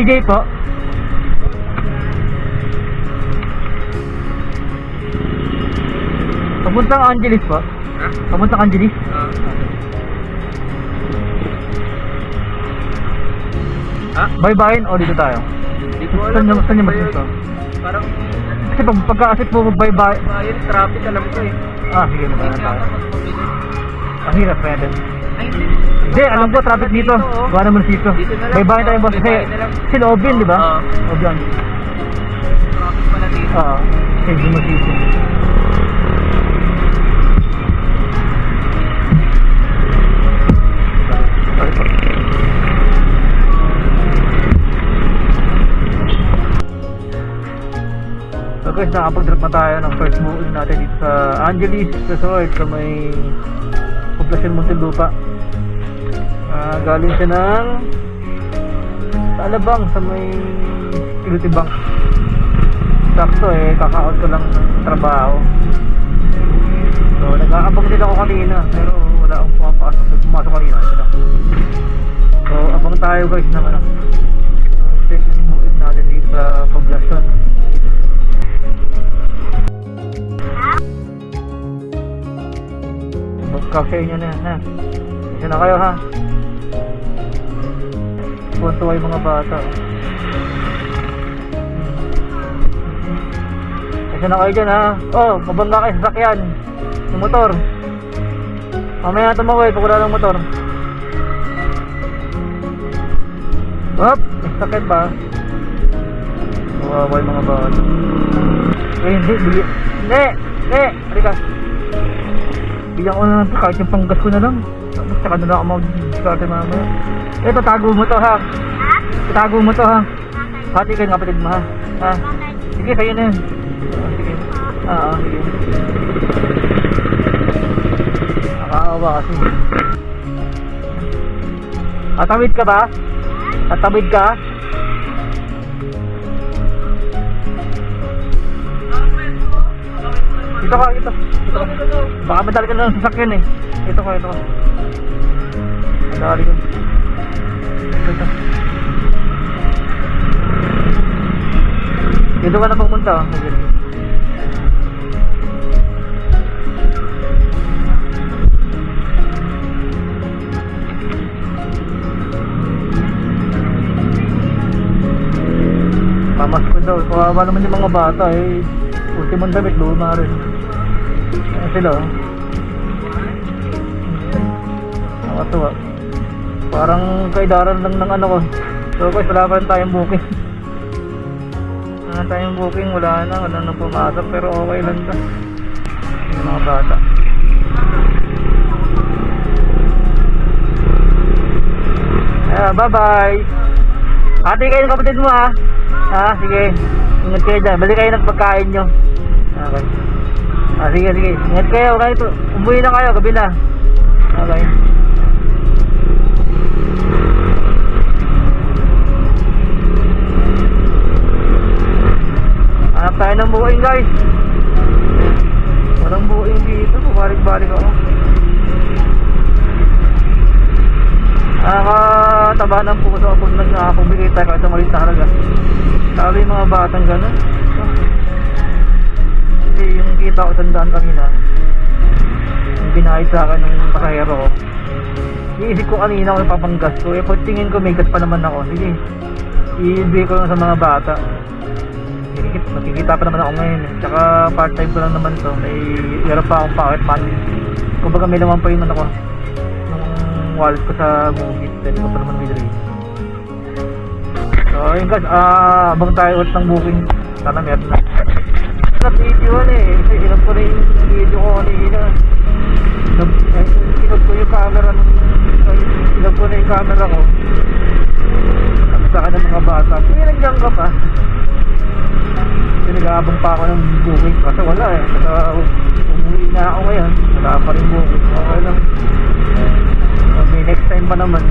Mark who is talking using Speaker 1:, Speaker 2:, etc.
Speaker 1: CJ po. Papuntang Angeles po.
Speaker 2: Ha?
Speaker 1: Papuntang Angeles.
Speaker 2: Ah. Ha?
Speaker 1: Baybayin o dito tayo?
Speaker 2: Hindi ko
Speaker 1: Saan
Speaker 2: alam.
Speaker 1: niyo- saan niyo mas gusto?
Speaker 2: Parang,
Speaker 1: Kasi pag pagkaasit po baybay.
Speaker 2: ayun, traffic alam ko eh.
Speaker 1: Ah, sige
Speaker 2: nga
Speaker 1: tayo. Ang hirap pwede.
Speaker 2: Ay, hindi.
Speaker 1: Alam ko traffic dito.
Speaker 2: oh.
Speaker 1: Gawa naman dito.
Speaker 2: Dito lang.
Speaker 1: Baybayin tayo boss. Kasi, kasi Lobin, di ba?
Speaker 2: Oo.
Speaker 1: Lobin.
Speaker 2: Traffic pala dito.
Speaker 1: Oo. Dumasito. Sorry po. So guys, nakapag-drop na tayo ng first booking natin dito sa Angeles Resort sa may Poblacion Muntinlupa. Ah, galing siya ng sa Alabang sa may Bank. Sakto eh, kaka-out ko lang ng trabaho. So, nag-aabang din ako kanina, pero wala akong pumapasok. Pumasok kanina, ito lang. So, abang tayo guys ng ano. ng second buuin natin dito sa poblasyon. Magkasya nyo na yan? Isa na kayo, ha? Tuwan-tuwa yung mga bata. Isa na kayo dyan, ha? Oh, mabangga kayo sa sakyan. Yung motor. Mamaya tumawid pag wala ng motor. Hop! Sakit ba? Kawawa yung mga bata. Eh, hindi. Hindi! Hindi! Halika. Bigyan ko na lang kahit yung panggas ko na lang. Tapos saka na lang ako mag-start mamaya. Ito, tago mo to ha. Itago mo to ha. Hati kayo ng kapatid mo ha. Ha? Sige, kayo na yun. Sige. Oo, sige. Nakakaawa kasi. Atawid ka ba? Atawid ka? Ito ka, ito. Ito ka. Baka madali ka na ng sasakyan eh. Ito ka, ito ka. Madali ka. Ito, ito. Dito ka na pumunta. oh. Pamasko daw. Kawawa naman yung mga bata eh. Ultimong damit, luma rin. Ayan sila oh. Nakatuwa. Parang kaidaran lang ng ano ko. So guys, wala pa rin tayong booking. Wala tayong booking, wala na, wala na pumasok pero okay lang to. Yung mga bata. Ah, bye-bye. Ate kayo ng kapatid mo ha. Ah, sige. Ingat kayo dyan. Balik kayo ng pagkain nyo. Okay. Ah, sige, sige. Ingat kayo. Okay, ito. Umuwi na kayo. Gabi na. Okay. Hanap tayo ng buuing guys. Walang buuing dito. Balik-balik ako. Nakakataba ng puso kapag nagkakabigay tayo kahit sa maliit na halaga. Lalo yung mga batang gano'n. Kasi ko tandaan kanina, yung binayad sa akin ng pasahero ko. Iisip ko kanina kung papanggas ko. Eh, pag tingin ko may gas pa naman ako. Sige, iibigay ko lang sa mga bata. Makikita pa naman ako ngayon. eh. Tsaka part-time ko lang naman to. May meron pa akong pocket money. Kumbaga may naman pa yung ano ko. Yung wallet ko sa movies. Then ko pa naman binili. So ayun guys, ah, abang tayo ulit ng booking. Sana meron na. Na video ano eh. Camera ko. Sabi sa akin ng mga bata, nandiyan ka pa. Kasi nag-aabang pa ako ng booking kasi wala eh. Saka umuwi na ako ngayon. Wala pa rin booking. Okay lang. May next time pa naman.